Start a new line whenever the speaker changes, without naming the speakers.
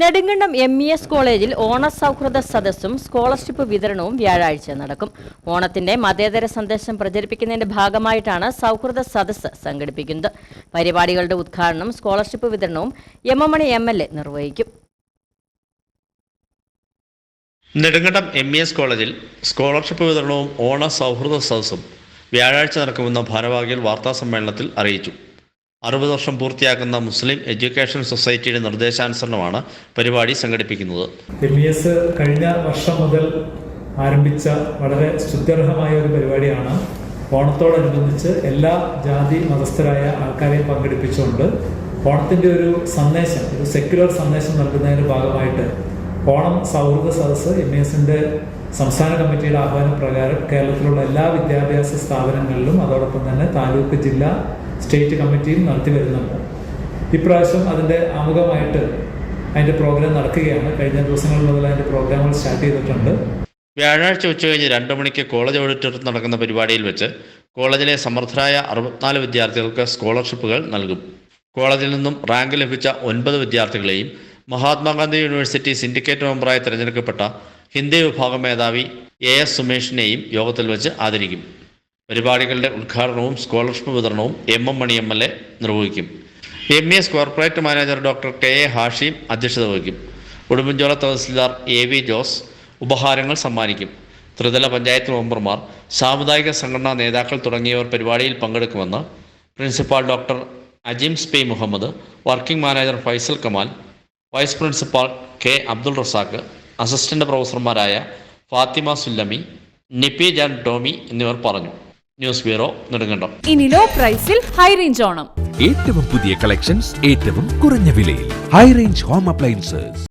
Nedumkandam M E S കോളേജിൽ ഓണസൗഹൃദ സദസ്സും scholarship വിതരണവും വ്യാഴാഴ്ച നടക്കും. ഓണത്തിന്റെ മതേതര സന്ദേശം പ്രചരിപ്പിക്കുന്നതിന്റെ ഭാഗമായിട്ടാണ് സൗഹൃദ സദസ്സ് സംഘടിപ്പിക്കുന്നത്. പരിപാടികളുടെ ഉദ്ഘാടനം സ്കോളർഷിപ്പ് വിതരണവും എം എം എൽ എ നിർവഹിക്കും.
നെടുങ്കണ്ടം എം ഇ എസ് കോളേജിൽ സ്കോളർഷിപ്പ് വിതരണവും ഓണ സൗഹൃദ സദസ്സും വ്യാഴാഴ്ച നടക്കുമെന്ന് ഭാരവാഹികൾ വാർത്താ സമ്മേളനത്തിൽ അറിയിച്ചു. അറുപത് വർഷം പൂർത്തിയാക്കുന്ന മുസ്ലിം എഡ്യൂക്കേഷൻ സൊസൈറ്റിയുടെ നിർദ്ദേശാനുസരണമാണ് പരിപാടി സംഘടിപ്പിക്കുന്നത്.
കഴിഞ്ഞ വർഷം മുതൽ ആരംഭിച്ച വളരെ സ്തുത്യർഹമായ ഒരു പരിപാടിയാണ്. ഓണത്തോടനുബന്ധിച്ച് എല്ലാ ജാതി മതസ്ഥരായ ആൾക്കാരെയും പങ്കെടുപ്പിച്ചുകൊണ്ട് ഓണത്തിന്റെ ഒരു സന്ദേശം ഒരു സെക്യുലർ സന്ദേശം നൽകുന്നതിന്റെ ഭാഗമായിട്ട് ഓണം സൗഹൃദ സദസ്സ് എം എസിന്റെ സംസ്ഥാന കമ്മിറ്റിയുടെ ആഹ്വാന പ്രകാരം കേരളത്തിലുള്ള എല്ലാ വിദ്യാഭ്യാസ സ്ഥാപനങ്ങളിലും അതോടൊപ്പം തന്നെ താലൂക്ക് ജില്ലാ സ്റ്റേറ്റ് കമ്മിറ്റിയും നടത്തി വരുന്നുണ്ട്. ഇപ്രാവശ്യം അതിന്റെ ആമുഖമായിട്ട് അതിന്റെ പ്രോഗ്രാം നടക്കുകയാണ്. കഴിഞ്ഞ ദിവസങ്ങളിൽ മുതൽ അതിന്റെ പ്രോഗ്രാമുകൾ സ്റ്റാർട്ട് ചെയ്തിട്ടുണ്ട്.
വ്യാഴാഴ്ച ഉച്ചകഴിഞ്ഞ് രണ്ട് മണിക്ക് കോളേജ് ഓഡിറ്റോറിയത്തിൽ നടക്കുന്ന പരിപാടിയിൽ വെച്ച് കോളേജിലെ സമർത്ഥരായ അറുപത്തിനാല് വിദ്യാർത്ഥികൾക്ക് സ്കോളർഷിപ്പുകൾ നൽകും. കോളേജിൽ നിന്നും റാങ്ക് ലഭിച്ച ഒൻപത് വിദ്യാർത്ഥികളെയും മഹാത്മാഗാന്ധി യൂണിവേഴ്സിറ്റി സിൻഡിക്കേറ്റ് മെമ്പറായി തിരഞ്ഞെടുക്കപ്പെട്ട ഹിന്ദി വിഭാഗം മേധാവി എ എസ് സുമേഷിനെയും യോഗത്തിൽ വെച്ച് ആദരിക്കും. പരിപാടികളുടെ ഉദ്ഘാടനവും സ്കോളർഷിപ്പ് വിതരണവും M M Mani M L A നിർവഹിക്കും. M S corporate manager doctor K A Hashim അധ്യക്ഷത വഹിക്കും. ഉടുമ്പൻചോല തഹസിൽദാർ എ വി ജോസ് ഉപഹാരങ്ങൾ സമ്മാനിക്കും. ത്രിതല പഞ്ചായത്ത് മെമ്പർമാർ സാമുദായിക സംഘടനാ നേതാക്കൾ തുടങ്ങിയവർ പരിപാടിയിൽ പങ്കെടുക്കുമെന്ന് principal doctor Ajim P Muhammad working manager Faisal Kamal vice principal K Abdul Razak assistant പ്രൊഫസർമാരായ Fathima Sullami Nippi Jan Tomy എന്നിവർ പറഞ്ഞു. News bureau Nedumkandam.
ഇനി ലോ പ്രൈസിൽ ഹൈ റേഞ്ച് ഓണം.
ഏറ്റവും പുതിയ കളക്ഷൻസ് ഏറ്റവും കുറഞ്ഞ വിലയിൽ. High range home appliances.